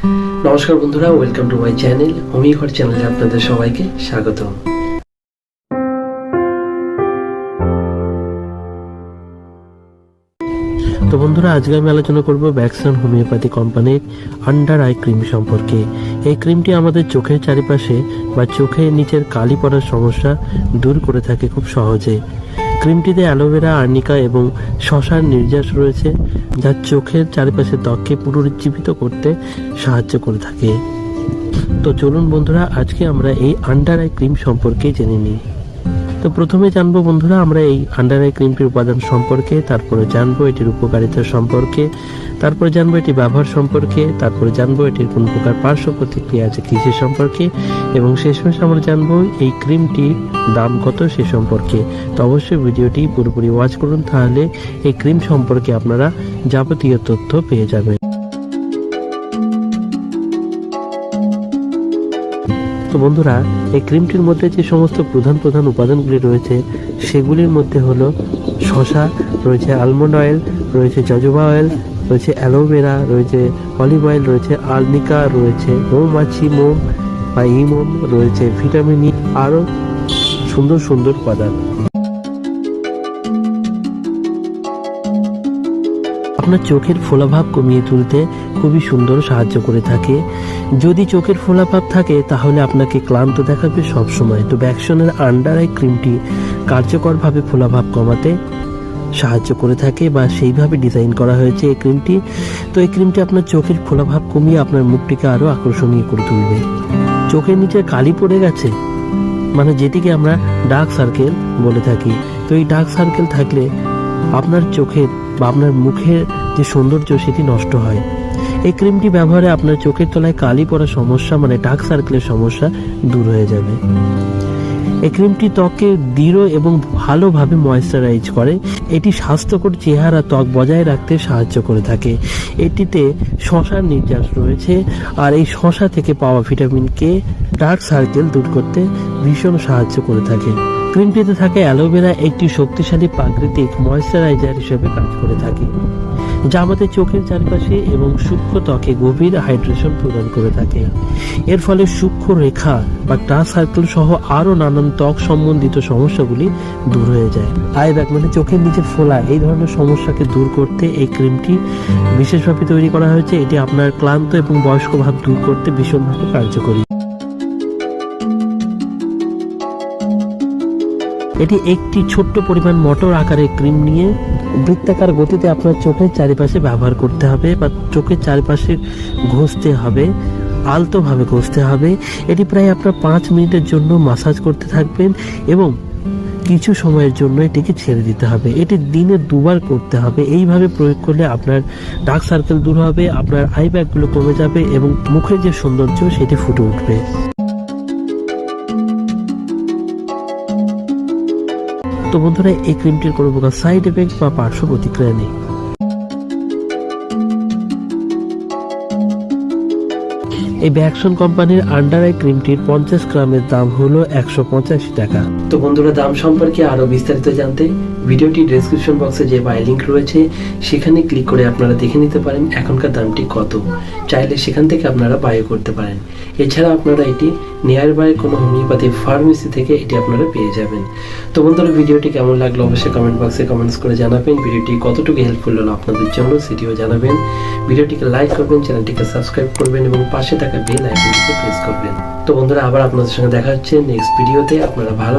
নমস্কার বন্ধুরা welcome to my channel Homi Ghar চ্যানেলে আপনাদের সবাইকে স্বাগত তো বন্ধুরা, আজকে আমি আলোচনা করব ব্যাকসন হোমিওপ্যাথি কোম্পানির আন্ডার আই ক্রিম সম্পর্কে। এই ক্রিমটি আমাদের চোখের চারিপাশে বা চোখের নিচের কালি পড়ার সমস্যা দূর করে থাকে খুব সহজে। ক্রিমটিতে অ্যালোভেরা, আর্নিকা এবং শশার নির্যাস রয়েছে, যা চোখের চারিপাশে ত্বককে পুনরুজ্জীবিত করতে সাহায্য করে থাকে। তো চলুন বন্ধুরা, আজকে আমরা এই আন্ডার আই ক্রিম সম্পর্কে জেনে নিই। তো প্রথমে জানব বন্ধুরা, আমরা এই আন্ডার আই ক্রিমটির উপাদান সম্পর্কে, তারপরে জানব এটির উপকারিতা সম্পর্কে। তারপরে জানব এটি ব্যবহার সম্পর্কে, তারপরে জানব এটির কোন প্রকার পার্শ্ব প্রতিক্রিয়া আছে কৃষি সম্পর্কে, এবং শেষমেশ আমরা জানব এই ক্রিমটির দাম কত সে সম্পর্কে। তো অবশ্যই ভিডিওটি পুরোপুরি ওয়াচ করুন, তাহলে এই ক্রিম সম্পর্কে আপনারা যাবতীয় তথ্য পেয়ে যাবেন। তো বন্ধুরা, এই ক্রিমটির মধ্যে যে সমস্ত প্রধান প্রধান উপাদানগুলি রয়েছে, সেগুলির মধ্যে হলো শশা, রয়েছে আলমন্ড অয়েল রয়েছে জজোবা অয়েল রয়েছে অ্যালোভেরা, রয়েছে অলিভ অয়েল, রয়েছে আলনিকা রয়েছে মৌমাছি মোম বা ই মোম রয়েছে ভিটামিন ই, আরও সুন্দর সুন্দর উপাদান আপনার চোখের ফোলাভাব কমিয়ে তুলতে খুবই সুন্দর সাহায্য করে থাকে। যদি চোখের ফোলাভাব থাকে, তাহলে আপনাকে ক্লান্ত দেখাবে সবসময়। তো ব্যাকশনের আন্ডার আই ক্রিমটি কার্যকরভাবে ফোলাভাব কমাতে সাহায্য করে থাকে বা সেইভাবে ডিজাইন করা হয়েছে এই ক্রিমটি তো এই ক্রিমটি আপনার চোখের ফোলাভাব কমিয়ে আপনার মুখটিকে আরও আকর্ষণীয় করে তুলবে। চোখের নিচে কালি পড়ে গেছে মানে যেটিকে আমরা ডার্ক সার্কেল বলে থাকি। তো এই ডার্ক সার্কেল থাকলে আপনার চোখের বা আপনার মুখের যে সৌন্দর্য, সেটি নষ্ট হয়। এই ক্রিমটি ব্যবহারে আপনার চোখের তলায় কালি পড়ার সমস্যা মানে ডার্ক সার্কেলের সমস্যা দূর হয়ে যাবে। এই ক্রিমটি ত্বককে দৃঢ় এবং ভালোভাবে ময়েশ্চারাইজ করে। এটি স্বাস্থ্যকর চেহারা, ত্বক বজায় রাখতে সাহায্য করে থাকে। এটিতে শশার নির্যাস রয়েছে আর এই শশা থেকে পাওয়া ভিটামিন কে, ডার্ক সার্কেল দূর করতে ভীষণ সাহায্য করে থাকে। ক্রিমটিতে থাকে অ্যালোভেরা একটি শক্তিশালী প্রাকৃতিক ময়েশ্চারাইজার হিসেবে কাজ করে থাকে, যা আমাদের চোখের চারপাশে এবং সূক্ষ্ম ত্বকে গভীর হাইড্রেশন প্রদান করে থাকে। এর ফলে সূক্ষ্ম রেখা বা ডার্ক সার্কেল সহ আরও নানান ত্বক সম্বন্ধিত সমস্যাগুলি দূর হয়ে যায়। আই ব্যাগ মানে চোখের নিচে ফোলা, এই ধরনের সমস্যাকে দূর করতে এই ক্রিমটি বিশেষভাবে তৈরি করা হয়েছে। এটি আপনার ক্লান্ত এবং বয়স্ক ভাব দূর করতে ভীষণভাবে কার্যকরী। এটি একটি ছোট্ট পরিমাণ মটর আকারের ক্রিম নিয়ে বৃত্তাকার গতিতে আপনার চোখের চারিপাশে ব্যবহার করতে হবে বা চোখের চারিপাশে ঘষতে হবে, আলতোভাবে ঘষতে হবে। এটি প্রায় আপনার পাঁচ মিনিটের জন্য মাসাজ করতে থাকবেন এবং কিছু সময়ের জন্য এটিকে ছেড়ে দিতে হবে। এটি দিনে দুবার করতে হবে। এইভাবে প্রয়োগ করলে আপনার ডার্ক সার্কেল দূর হবে, আপনার আই ব্যাগগুলো কমে যাবে এবং মুখের যে সৌন্দর্য সেটি ফুটে উঠবে। তো বন্ধুরা এই ক্রিমটির কোনো প্রকার সাইড এফেক্ট বা পার্শ্ব প্রতিক্রিয়া নেই। এই ব্যাকশন কোম্পানির আন্ডার আই ক্রিমটির পঞ্চাশ গ্রামের দাম হলো একশো পঁচাশি টাকা। তো বন্ধুরা, দাম সম্পর্কে আরও বিস্তারিত জানতে ভিডিওটি ডেসক্রিপশন বক্সে যে বাই লিঙ্ক রয়েছে, সেখানে ক্লিক করে আপনারা দেখে নিতে পারেন এখনকার দামটি কত। চাইলে সেখান থেকে আপনারা বায়ও করতে পারেন। এছাড়া আপনারা এটি নিয়ার বাই কোনো হোমিওপ্যাথি ফার্মেসি থেকে এটি আপনারা পেয়ে যাবেন। তো বন্ধুরা, ভিডিওটি কেমন লাগল অবশ্যই কমেন্ট বক্সে কমেন্টস করে জানাবেন। ভিডিওটি কতটুকু হেল্পফুল হলো আপনাদের জন্য সেটিও জানাবেন। ভিডিওটিকে লাইক করবেন, চ্যানেলটিকে সাবস্ক্রাইব করবেন এবং পাশে থাকা বেল আইকনটিকে প্রেস করবেন। তো বন্ধুরা, আবার আপনাদের সঙ্গে দেখা হচ্ছে নেক্সট ভিডিওতে আপনারা ভালো